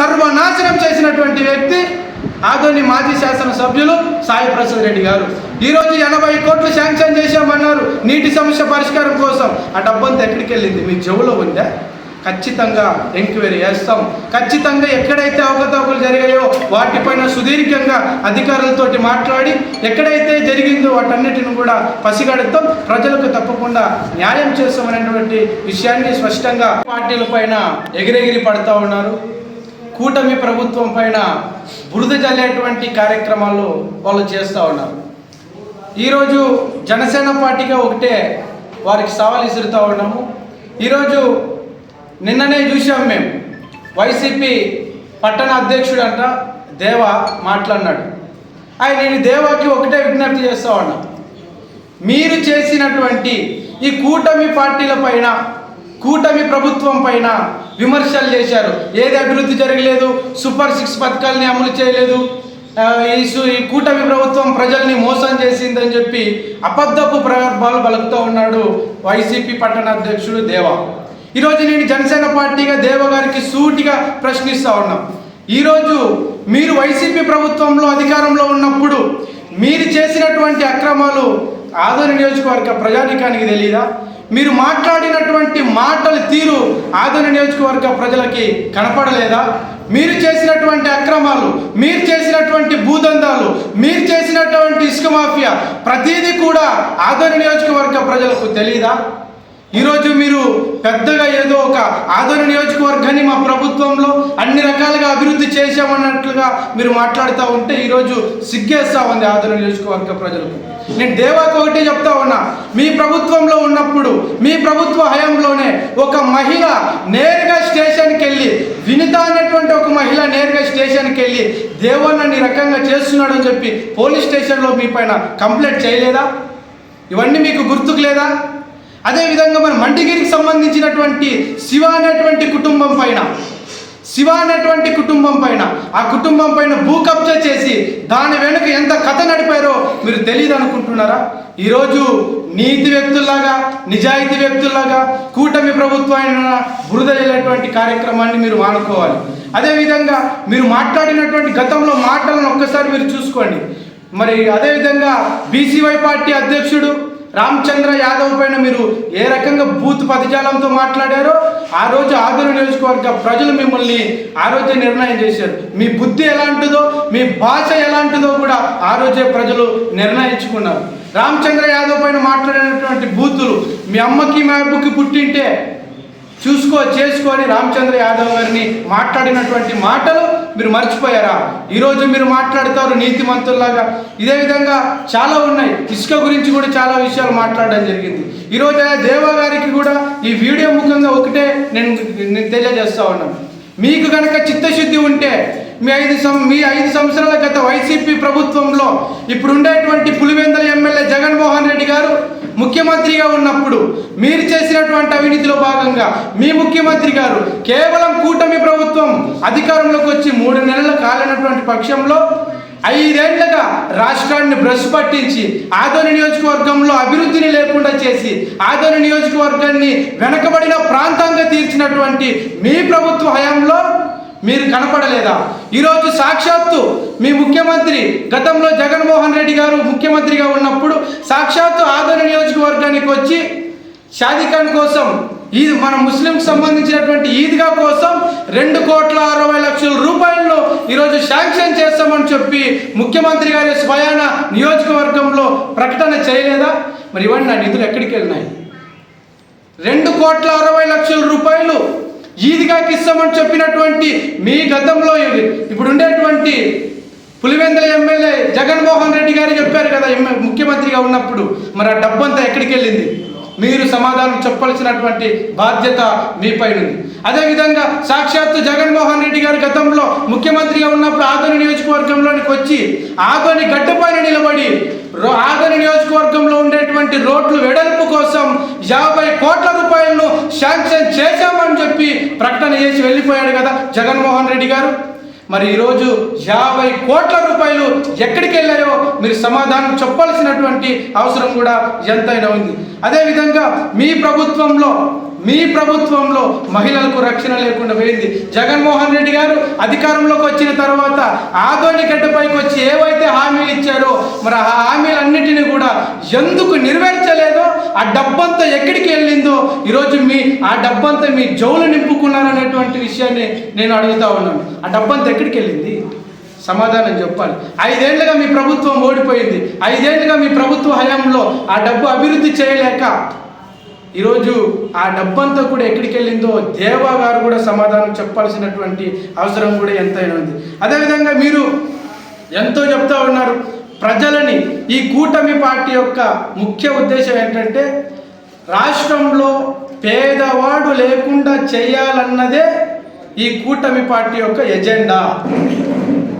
సర్వనాశనం చేసినటువంటి వ్యక్తి ఆదోని మాజీ శాసనసభ్యులు సాయి ప్రసాద్ రెడ్డి గారు. ఈరోజు ఎనభై కోట్లు శాంక్షన్ చేశామన్నారు. నీటి సమస్య పరిష్కారం కోసం. ఆ డబ్బంతా ఎక్కడికి వెళ్ళింది? మీ చెవులో ఉందా? ఖచ్చితంగా ఎంక్వైరీ చేస్తాం. ఖచ్చితంగా ఎక్కడైతే అవకతవకలు జరిగాయో వాటిపైన సుదీర్ఘంగా అధికారులతోటి మాట్లాడి ఎక్కడైతే జరిగిందో వాటన్నిటిని కూడా పసిగడుతాం. ప్రజలకు తప్పకుండా న్యాయం చేస్తామనేటువంటి విషయాన్ని స్పష్టంగా పార్టీల పైన ఎగిరెగిరి పడతా ఉన్నారు. కూటమి ప్రభుత్వం పైన బురద జల్లేటువంటి కార్యక్రమాలు వాళ్ళు చేస్తూ ఉన్నారు. ఈరోజు జనసేన పార్టీగా ఒకటే వారికి సవాల్ విసురుతూ ఉన్నాము. ఈరోజు నిన్ననే చూసాం మేము. వైసీపీ పట్టణ అధ్యక్షుడు అంట దేవ మాట్లాడినాడు. ఆయన నేను దేవాకి ఒకటే విజ్ఞప్తి చేస్తా ఉన్నా. మీరు చేసినటువంటి ఈ కూటమి పార్టీల పైన కూటమి ప్రభుత్వం పైన విమర్శలు చేశారు. ఏది అభివృద్ధి జరగలేదు సూపర్ సిక్స్ పథకాలని అమలు చేయలేదు ఈ సు- ఈ కూటమి ప్రభుత్వం ప్రజల్ని మోసం చేసిందని చెప్పి అబద్ధపు ప్రగర్భాలు పలుకుతూ ఉన్నాడు వైసీపీ పట్టణ అధ్యక్షుడు దేవా. ఈరోజు నేను జనసేన పార్టీగా దేవ గారికి సూటిగా ప్రశ్నిస్తూ ఉన్నాం. ఈరోజు మీరు వైసీపీ ప్రభుత్వంలో అధికారంలో ఉన్నప్పుడు మీరు చేసినటువంటి అక్రమాలు ఆదోని నియోజకవర్గ ప్రజానికానికి తెలియదా మీరు మాట్లాడినటువంటి మాటల తీరు ఆదరణ నియోజకవర్గ ప్రజలకి కనపడలేదా? మీరు చేసినటువంటి అక్రమాలు మీరు చేసినటువంటి భూదందాలు మీరు చేసినటువంటి ఇసుక మాఫియా ప్రతిదీ కూడా ఆదరణ నియోజకవర్గ ప్రజలకు తెలియదా ఈరోజు మీరు పెద్దగా ఏదో ఒక ఆదోని నియోజకవర్గాన్ని మా ప్రభుత్వంలో అన్ని రకాలుగా అభివృద్ధి చేశామన్నట్లుగా మీరు మాట్లాడుతూ ఉంటే ఈరోజు సిగ్గేస్తా ఉంది ఆదోని నియోజకవర్గ ప్రజలకు. నేను దేవాకు ఒకటే చెప్తా ఉన్నా మీ ప్రభుత్వంలో ఉన్నప్పుడు మీ ప్రభుత్వ హయాంలోనే ఒక మహిళ నేరుగా స్టేషన్కి వెళ్ళి వినిత అనేటువంటి ఒక మహిళ నేరుగా స్టేషన్కి వెళ్ళి దేవాన్ని రకంగా రకంగా చేస్తున్నాడని చెప్పి పోలీస్ స్టేషన్లో మీ పైన కంప్లైంట్ చేయలేదా? ఇవన్నీ మీకు గుర్తుకు లేదా? అదేవిధంగా మన మండిగిరికి సంబంధించినటువంటి శివ అనేటువంటి కుటుంబం పైన శివ అనేటువంటి కుటుంబం పైన ఆ కుటుంబం పైన భూ కబ్జా చేసి దాని వెనుక ఎంత కథ నడిపారో మీరు తెలియదు అనుకుంటున్నారా? ఈరోజు నీతి వ్యక్తుల్లాగా నిజాయితీ వ్యక్తుల్లాగా కూటమి ప్రభుత్వం బురద కార్యక్రమాన్ని మీరు మానుకోవాలి అదేవిధంగా మీరు మాట్లాడినటువంటి గతంలో మాటలను ఒక్కసారి మీరు చూసుకోండి. మరి అదేవిధంగా బీసీవై పార్టీ అధ్యక్షుడు రామచంద్ర యాదవ్ పైన మీరు ఏ రకంగా బూత్ పదజాలంతో మాట్లాడారో ఆ రోజు ఆదరణ నియోజకవర్గ ప్రజలు మిమ్మల్ని ఆ రోజే నిర్ణయం చేశారు. మీ బుద్ధి ఎలాంటిదో మీ భాష ఎలాంటిదో కూడా ఆ రోజే ప్రజలు నిర్ణయించుకున్నారు. రామచంద్ర యాదవ్ పైన మాట్లాడినటువంటి బూతులు మీ అమ్మకి మా అబ్బుకి పుట్టింటే చూసుకో చేసుకొని రామచంద్ర యాదవ్ గారిని మాట్లాడినటువంటి మాటలు మీరు మర్చిపోయారా? ఈరోజు మీరు మాట్లాడతారు నీతిమంతుల్లాగా. ఇదే విధంగా చాలా ఉన్నాయి. ఇసుక గురించి కూడా చాలా విషయాలు మాట్లాడడం జరిగింది. ఈరోజు ఆ దేవా గారికి కూడా ఈ వీడియో ముఖంగా ఒకటే నేను నేను తెలియజేస్తా ఉన్నాను. మీకు కనుక చిత్తశుద్ధి ఉంటే మీ ఐదు సం మీ ఐదు సంవత్సరాల గత వైసీపీ ప్రభుత్వంలో ఇప్పుడు ఉండేటువంటి పులివెందల ఎమ్మెల్యే జగన్మోహన్ రెడ్డి గారు ముఖ్యమంత్రిగా ఉన్నప్పుడు మీరు చేసినటువంటి అవినీతిలో భాగంగా మీ ముఖ్యమంత్రి గారు కేవలం కూటమి ప్రభుత్వం అధికారంలోకి వచ్చి మూడు నెలలు కాలినటువంటి పక్షంలో ఐదేళ్ళుగా రాష్ట్రాన్ని బ్రష్ పట్టించి ఆదోని నియోజకవర్గంలో అభివృద్ధిని లేకుండా చేసి ఆదోని నియోజకవర్గాన్ని వెనకబడిన ప్రాంతంగా తీర్చినటువంటి మీ ప్రభుత్వ హయాంలో మీరు కనపడలేదా? ఈరోజు సాక్షాత్తు మీ ముఖ్యమంత్రి గతంలో జగన్మోహన్ రెడ్డి గారు ముఖ్యమంత్రిగా ఉన్నప్పుడు సాక్షాత్తు ఆదరణ నియోజకవర్గానికి వచ్చి షాదిఖాన్ కోసం ఈద్ మన ముస్లింకి సంబంధించినటువంటి ఈద్గా కోసం రెండు కోట్ల అరవై లక్షల రూపాయలను ఈరోజు శాంక్షన్ చేస్తామని చెప్పి ముఖ్యమంత్రి గారి స్వయాన నియోజకవర్గంలో ప్రకటన చేయలేదా? మరి ఇవన్నీ నా నిధులు ఎక్కడికి వెళ్ళినాయి? రెండు కోట్ల అరవై లక్షల రూపాయలు ఈదిగాకి ఇస్తామని చెప్పినటువంటి మీ గతంలో ఇప్పుడు ఉండేటువంటి పులివెందుల ఎమ్మెల్యే జగన్మోహన్ రెడ్డి గారు చెప్పారు కదా ముఖ్యమంత్రిగా ఉన్నప్పుడు. మరి ఆ డబ్బంతా ఎక్కడికి వెళ్ళింది మీరు సమాధానం చెప్పాల్సినటువంటి బాధ్యత మీపై ఉంది అదేవిధంగా సాక్షాత్తు జగన్మోహన్ రెడ్డి గారు గతంలో ముఖ్యమంత్రిగా ఉన్నప్పుడు ఆదోని నియోజకవర్గంలోనికి వచ్చి ఆదోని గడ్డపైన నిలబడి రో- ఆదోని నియోజకవర్గంలో ఉండేటువంటి రోడ్లు వెడల్పు కోసం యాభై కోట్ల రూపాయలను శాంక్షన్ చేశామని చెప్పి ప్రకటన చేసి వెళ్ళిపోయాడు కదా జగన్మోహన్ రెడ్డి గారు. మరి ఈరోజు యాభై కోట్ల రూపాయలు ఎక్కడికి వెళ్ళాయో మీరు సమాధానం చెప్పాల్సినటువంటి అవసరం కూడా ఎంతైనా ఉంది. అదేవిధంగా మీ ప్రభుత్వంలో మీ ప్రభుత్వంలో మహిళలకు రక్షణ లేకుండా పోయింది. జగన్మోహన్ రెడ్డి గారు అధికారంలోకి వచ్చిన తర్వాత ఆదోని గడ్డపైకి వచ్చి ఏవైతే హామీలు ఇచ్చారో మరి ఆ హామీలన్నిటినీ కూడా ఎందుకు నెరవేర్చలేదో ఆ డబ్బంతా ఎక్కడికి వెళ్ళిందో ఈరోజు మీ ఆ డబ్బంతా మీ జౌలు నింపుకున్నారనేటువంటి విషయాన్ని నేను అడుగుతా ఉన్నాను. ఆ డబ్బంతా ఎక్కడికి వెళ్ళింది? సమాధానం చెప్పాలి. ఐదేళ్ళుగా మీ ప్రభుత్వం ఓడిపోయింది. ఐదేళ్ళుగా మీ ప్రభుత్వ హయాంలో ఆ డబ్బు అభివృద్ధి చేయలేక ఈరోజు ఆ డబ్బంతా కూడా ఎక్కడికి వెళ్ళిందో దేవా గారు కూడా సమాధానం చెప్పాల్సినటువంటి అవసరం కూడా ఎంతైనా ఉంది. అదేవిధంగా మీరు ఎంతో చెప్తా ఉన్నారు ప్రజలని ఈ కూటమి పార్టీ యొక్క ముఖ్య ఉద్దేశం ఏంటంటే రాష్ట్రంలో పేదవాడు లేకుండా చేయాలన్నదే ఈ కూటమి పార్టీ యొక్క ఎజెండా.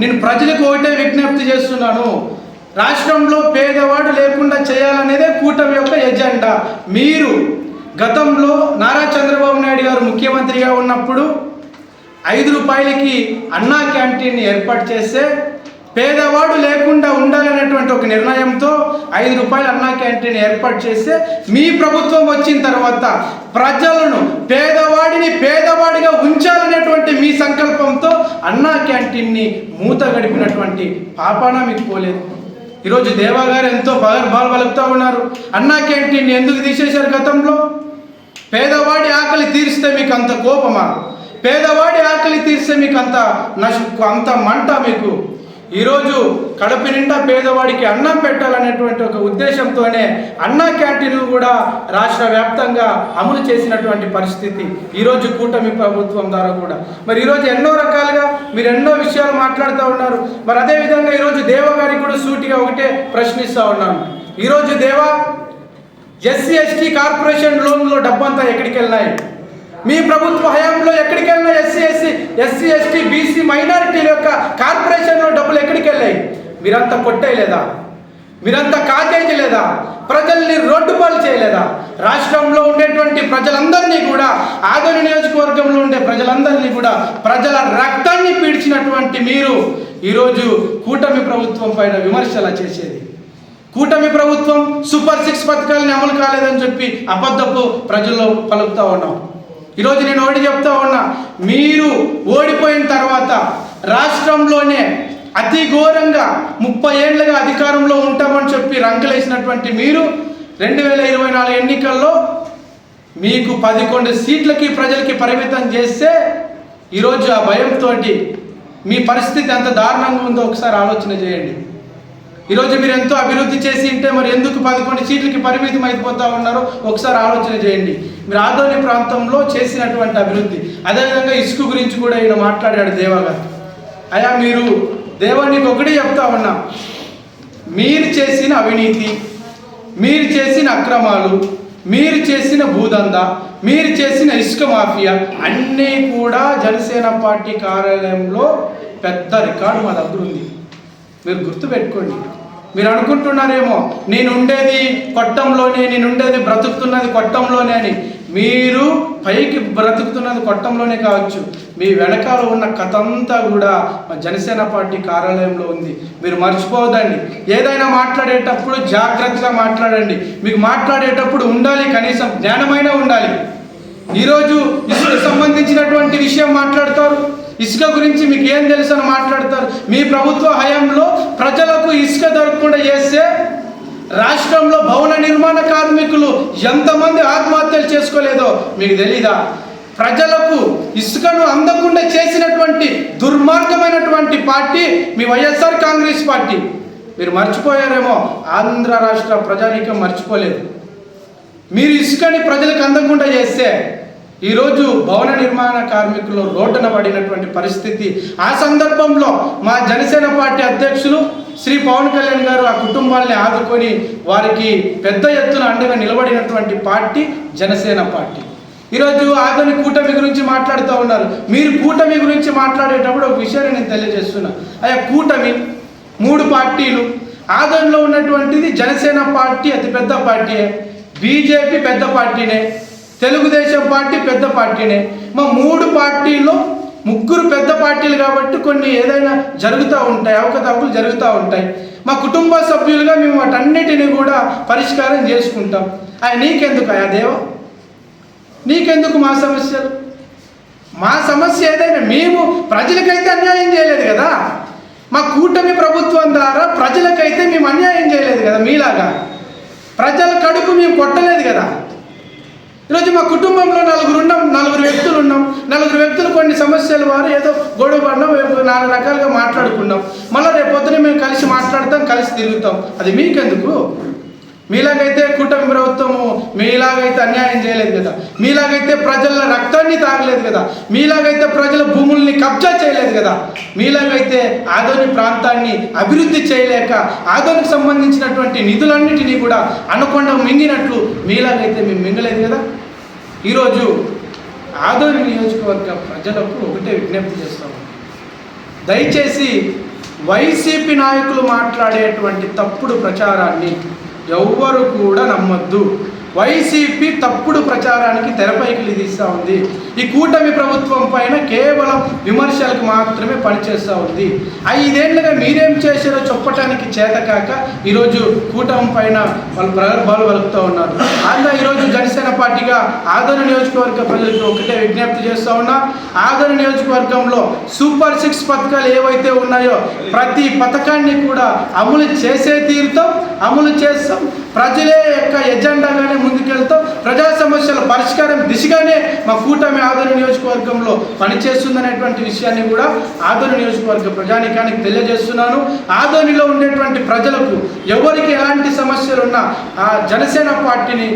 నేను ప్రజలకు ఒకటే విజ్ఞప్తి చేస్తున్నాను రాష్ట్రంలో పేదవాడు లేకుండా చేయాలనేదే కూటమి యొక్క ఎజెండా. మీరు గతంలో నారా చంద్రబాబు నాయుడు గారు ముఖ్యమంత్రిగా ఉన్నప్పుడు ఐదు రూపాయలకి అన్నా క్యాంటీన్ని ఏర్పాటు చేస్తే పేదవాడు లేకుండా ఉండాలనేటువంటి ఒక నిర్ణయంతో ఐదు రూపాయల అన్నా క్యాంటీన్ ఏర్పాటు చేస్తే మీ ప్రభుత్వం వచ్చిన తర్వాత ప్రజలను పేదవాడిని పేదవాడిగా ఉంచాలనేటువంటి మీ సంకల్పంతో అన్నా క్యాంటీన్ని మూత గడిపినటువంటి పాపాన మీకు పోలేదు. ఈరోజు దేవా గారు ఎంతో బాగా బాగా పలుకుతూ ఉన్నారు. అన్నా క్యాంటీన్ ఎందుకు తీసేశారు గతంలో? పేదవాడి ఆకలి తీరిస్తే మీకు అంత కోపమా? పేదవాడి ఆకలి తీరిస్తే మీకు అంత నష్ అంత మంట మీకు? ఈరోజు కడప నిండా పేదవాడికి అన్నం పెట్టాలనేటువంటి ఒక ఉద్దేశంతోనే అన్నా క్యాంటీన్లు కూడా రాష్ట్ర వ్యాప్తంగా అమలు చేసినటువంటి పరిస్థితి ఈరోజు కూటమి ప్రభుత్వం ద్వారా కూడా. మరి ఈరోజు ఎన్నో రకాలుగా మీరు ఎన్నో విషయాలు మాట్లాడుతూ ఉన్నారు. మరి అదేవిధంగా ఈరోజు దేవ గారికి కూడా సూటిగా ఒకటే ప్రశ్నిస్తూ ఉన్నాను. ఈరోజు దేవా ఎస్సీ ఎస్టీ కార్పొరేషన్ లోన్లో డబ్బంతా ఎక్కడికి వెళ్ళినాయి మీ ప్రభుత్వ హయాంలో ఎక్కడికి వెళ్ళినా SC SC SC ST BC మైనారిటీల యొక్క కార్పొరేషన్లో డబ్బులు ఎక్కడికి వెళ్ళాయి మీరంతా కొట్టేయలేదా మీరంతా కాజేయలేదా ప్రజల్ని రోడ్డు పాలు చేయలేదా? రాష్ట్రంలో ఉండేటువంటి ప్రజలందరినీ కూడా ఆదోని నియోజకవర్గంలో ఉండే ప్రజలందరినీ కూడా ప్రజల రక్తాన్ని పీడ్చినటువంటి మీరు ఈరోజు కూటమి ప్రభుత్వం పైన విమర్శలు చేసేది. కూటమి ప్రభుత్వం సూపర్ సిక్స్ పథకాలను అమలు కాలేదని చెప్పి అబద్ధపు ప్రజల్లో పలుకుతూ ఉన్నాం. ఈరోజు నేను ఒకటి చెప్తా ఉన్నా. మీరు ఓడిపోయిన తర్వాత రాష్ట్రంలోనే అతి ఘోరంగా ముప్పై ఏళ్ళుగా అధికారంలో ఉంటామని చెప్పి రంకలేసినటువంటి మీరు రెండు వేల ఇరవై నాలుగు ఎన్నికల్లో మీకు పదకొండు సీట్లకి ప్రజలకి పరిమితం చేస్తే ఈరోజు ఆ భయంతో మీ పరిస్థితి ఎంత దారుణంగా ఉందో ఒకసారి ఆలోచన చేయండి. ఈరోజు మీరు ఎంతో అభివృద్ధి చేసి ఉంటే మరి ఎందుకు పదకొండు సీట్లకి పరిమితం అయిపోతా ఉన్నారో ఒకసారి ఆలోచన చేయండి. మీరు ఆదోని ప్రాంతంలో చేసినటువంటి అభివృద్ధి. అదేవిధంగా ఇసుక గురించి కూడా ఈయన మాట్లాడాడు దేవా గారు అయా మీరు దేవానికి ఒకటి చెప్తా ఉన్నా. మీరు చేసిన అవినీతి మీరు చేసిన అక్రమాలు మీరు చేసిన భూదంద మీరు చేసిన ఇసుక మాఫియా అన్నీ కూడా జనసేన పార్టీ కార్యాలయంలో పెద్ద రికార్డు మా దగ్గర ఉంది. మీరు గుర్తుపెట్టుకోండి. మీరు అనుకుంటున్నారేమో నేను ఉండేది కొట్టంలోనే నేను ఉండేది బ్రతుకుతున్నది కొట్టంలోనే అని. మీరు పైకి బ్రతుకుతున్నది కొట్టంలోనే కావచ్చు. మీ వెనకాల ఉన్న కథ అంతా కూడా మా జనసేన పార్టీ కార్యాలయంలో ఉంది. మీరు మర్చిపోవద్దండి. ఏదైనా మాట్లాడేటప్పుడు జాగ్రత్తగా మాట్లాడండి. మీకు మాట్లాడేటప్పుడు ఉండాలి కనీసం జ్ఞానమైన ఉండాలి. ఈరోజు ఇసుకు సంబంధించినటువంటి విషయం మాట్లాడతారు. ఇసుక గురించి మీకు ఏం తెలుసు అని మాట్లాడతారు. మీ ప్రభుత్వ హయాంలో ప్రజలకు ఇసుక దొరకకుండా చేస్తే రాష్ట్రంలో భవన నిర్మాణ కార్మికులు ఎంతమంది ఆత్మహత్యలు చేసుకోలేదో మీకు తెలీదా? ప్రజలకు ఇసుకను అందకుండా చేసినటువంటి దుర్మార్గమైనటువంటి పార్టీ మీ వైఎస్ఆర్ కాంగ్రెస్ పార్టీ. మీరు మర్చిపోయారేమో? ఆంధ్ర రాష్ట్ర ప్రజానీకం మర్చిపోలేదు. మీరు ఇసుకని ప్రజలకు అందకుండా చేస్తే ఈరోజు భవన నిర్మాణ కార్మికులు రోడ్డున పడినటువంటి పరిస్థితి. ఆ సందర్భంలో మా జనసేన పార్టీ అధ్యక్షులు శ్రీ పవన్ కళ్యాణ్ గారు ఆ కుటుంబాల్ని ఆదుకొని వారికి పెద్ద ఎత్తున అండగా నిలబడినటువంటి పార్టీ జనసేన పార్టీ. ఈరోజు ఆధునిక కూటమి గురించి మాట్లాడుతూ ఉన్నారు. మీరు కూటమి గురించి మాట్లాడేటప్పుడు ఒక విషయాన్ని నేను తెలియజేస్తున్నా. అయ్యా కూటమి మూడు పార్టీలు. ఆదరణలో ఉన్నటువంటిది జనసేన పార్టీ అతిపెద్ద పార్టీ. బీజేపీ పెద్ద పార్టీనే తెలుగుదేశం పార్టీ పెద్ద పార్టీనే. మా మూడు పార్టీలు ముగ్గురు పెద్ద పార్టీలు కాబట్టి కొన్ని ఏదైనా జరుగుతూ ఉంటాయి అవకతవకలు జరుగుతూ ఉంటాయి. మా కుటుంబ సభ్యులుగా మేము వాటన్నిటిని కూడా పరిష్కారం చేసుకుంటాం. ఆయన నీకెందుకు ఆయా దేవ? నీకెందుకు మా సమస్యలు? మా సమస్య ఏదైనా మేము ప్రజలకైతే అన్యాయం చేయలేదు కదా? మా కూటమి ప్రభుత్వం ద్వారా ప్రజలకైతే మేము అన్యాయం చేయలేదు కదా మీలాగా? ప్రజల కడుపు మేము కొట్టలేదు కదా. ఈరోజు మా కుటుంబంలో నలుగురు ఉన్నాం నలుగురు వ్యక్తులు ఉన్నాం నలుగురు వ్యక్తులు కొన్ని సమస్యలు వారు ఏదో గొడవ పడినాం నాలుగు రకాలుగా మాట్లాడుకున్నాం. మళ్ళీ రేపు పొద్దున మేము కలిసి మాట్లాడతాం కలిసి తిరుగుతాం. అది మీకెందుకు? మీలాగైతే కుటుంబ ప్రభుత్వము మీలాగైతే అన్యాయం చేయలేదు కదా. మీలాగైతే ప్రజల రక్తాన్ని తాగలేదు కదా. మీలాగైతే ప్రజల భూముల్ని కబ్జా చేయలేదు కదా. మీలాగైతే ఆదోని ప్రాంతాన్ని అభివృద్ధి చేయలేక ఆదోనికి సంబంధించినటువంటి నిధులన్నిటినీ కూడా అనకొండ మింగినట్లు మీలాగైతే మేము మింగలేదు కదా. ఈరోజు ఆదోని నియోజకవర్గ ప్రజలకు ఒకటే విజ్ఞప్తి చేస్తాము దయచేసి వైసీపీ నాయకులు మాట్లాడేటువంటి తప్పుడు ప్రచారాన్ని ಎವ್ವರೂ ಕೂಡ ನಮ್ಮದ್ದು. వైసీపీ తప్పుడు ప్రచారానికి తెరపైకి తీస్తూ ఉంది. ఈ కూటమి ప్రభుత్వం పైన కేవలం విమర్శలకు మాత్రమే పనిచేస్తూ ఉంది. ఐదేళ్ళుగా మీరేం చేశారో చెప్పటానికి చేతకాక ఈరోజు కూటమి పైన వాళ్ళు ప్రగల్భాలు వలుపుతూ ఉన్నారు. అందులో ఈరోజు జనసేన పార్టీగా ఆదరణ నియోజకవర్గ ప్రజలకు ఒకటే విజ్ఞప్తి చేస్తూ ఉన్నా. ఆదరణ నియోజకవర్గంలో సూపర్ సిక్స్ పథకాలు ఏవైతే ఉన్నాయో ప్రతి పథకాన్ని కూడా అమలు చేసే తీరుతో అమలు చేస్తాం. ప్రజలే యొక్క ఎజెండాగానే ముందుకెళ్తాం ప్రజా సమస్యల పరిష్కారం దిశగానే మా కూటమి ఆదరణ నియోజకవర్గంలో పనిచేస్తుందనేటువంటి విషయాన్ని కూడా ఆదరణ నియోజకవర్గ ప్రజానికానికి తెలియజేస్తున్నాను. ఆదోనిలో ఉండేటువంటి ప్రజలకు ఎవరికి ఎలాంటి సమస్యలు ఉన్నా ఆ జనసేన పార్టీని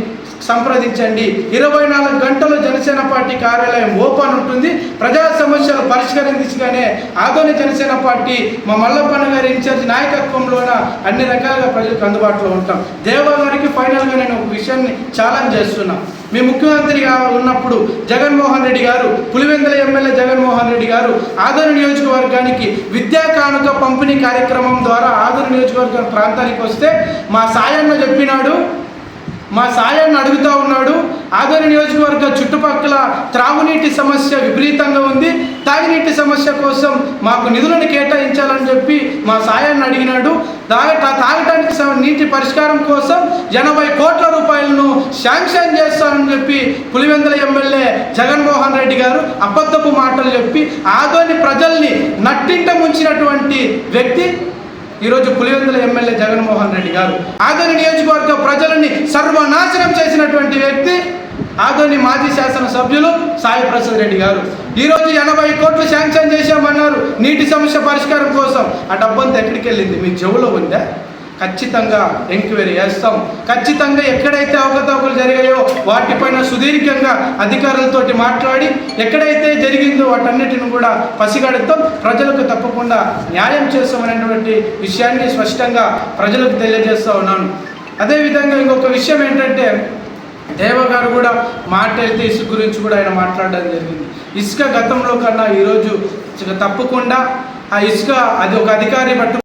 సంప్రదించండి. ఇరవై నాలుగు గంటలు జనసేన పార్టీ కార్యాలయం ఓపెన్ ఉంటుంది. ప్రజా సమస్యలు పరిష్కారం దిశగానే ఆదోని జనసేన పార్టీ మా మల్లప్పన్న గారి ఇన్ఛార్జ్ నాయకత్వంలోన అన్ని రకాలుగా ప్రజలకు అందుబాటులో ఉంటాం. దేవ గారికి ఫైనల్గా నేను ఒక విషయాన్ని ఛాలెంజ్ చేస్తున్నా. మీ ముఖ్యమంత్రిగా ఉన్నప్పుడు జగన్మోహన్ రెడ్డి గారు పులివెందుల ఎమ్మెల్యే జగన్మోహన్ రెడ్డి గారు ఆదరణ నియోజకవర్గానికి విద్యా కానుక పంపిణీ కార్యక్రమం ద్వారా ఆదరణ నియోజకవర్గ ప్రాంతానికి వస్తే మా సాయన్న చెప్పినాడు మా సాయాన్ని అడుగుతూ ఉన్నాడు. ఆదరణ నియోజకవర్గ చుట్టుపక్కల త్రాగునీటి సమస్య విపరీతంగా ఉంది. తాగునీటి సమస్య కోసం మాకు నిధులను కేటాయించాలని చెప్పి మా సాయాన్ని అడిగినాడు. తాగ తాగటానికి నీటి పరిష్కారం కోసం ఎనభై కోట్ల రూపాయలను శాంక్షన్ చేస్తానని చెప్పి పులివెందుల ఎమ్మెల్యే జగన్మోహన్ రెడ్డి గారు అబద్ధపు మాటలు చెప్పి ఆదోని ప్రజల్ని నట్టింట ముంచినటువంటి వ్యక్తి ఈరోజు పులివెందుల ఎమ్మెల్యే జగన్మోహన్ రెడ్డి గారు ఆగని నియోజకవర్గ ప్రజలని సర్వనాశనం చేసినటువంటి వ్యక్తి ఆదోని మాజీ శాసనసభ్యులు సాయి ప్రసాద్ రెడ్డి గారు. ఈరోజు ఎనభై కోట్లు శాంక్షన్ చేశామన్నారు. నీటి సమస్య పరిష్కారం కోసం. ఆ డబ్బంతా ఎక్కడికి వెళ్ళింది మీ చెవులో ఉందా? ఖచ్చితంగా ఎంక్వైరీ చేస్తాం. ఖచ్చితంగా ఎక్కడైతే అవకతవకలు జరిగాయో వాటిపైన సుదీర్ఘంగా అధికారులతోటి మాట్లాడి ఎక్కడైతే జరిగిందో వాటన్నిటిని కూడా పసిగడుతాం. ప్రజలకు తప్పకుండా న్యాయం చేస్తామనేటువంటి విషయాన్ని స్పష్టంగా ప్రజలకు తెలియజేస్తూ ఉన్నాను. అదేవిధంగా ఇంకొక విషయం ఏంటంటే దేవ గారు కూడా మాట్లాడితే ఇసుక గురించి కూడా ఆయన మాట్లాడడం జరిగింది. ఇసుక గతంలో కన్నా ఈరోజు తప్పకుండా ఆ ఇసుక అది ఒక అధికారి పట్టు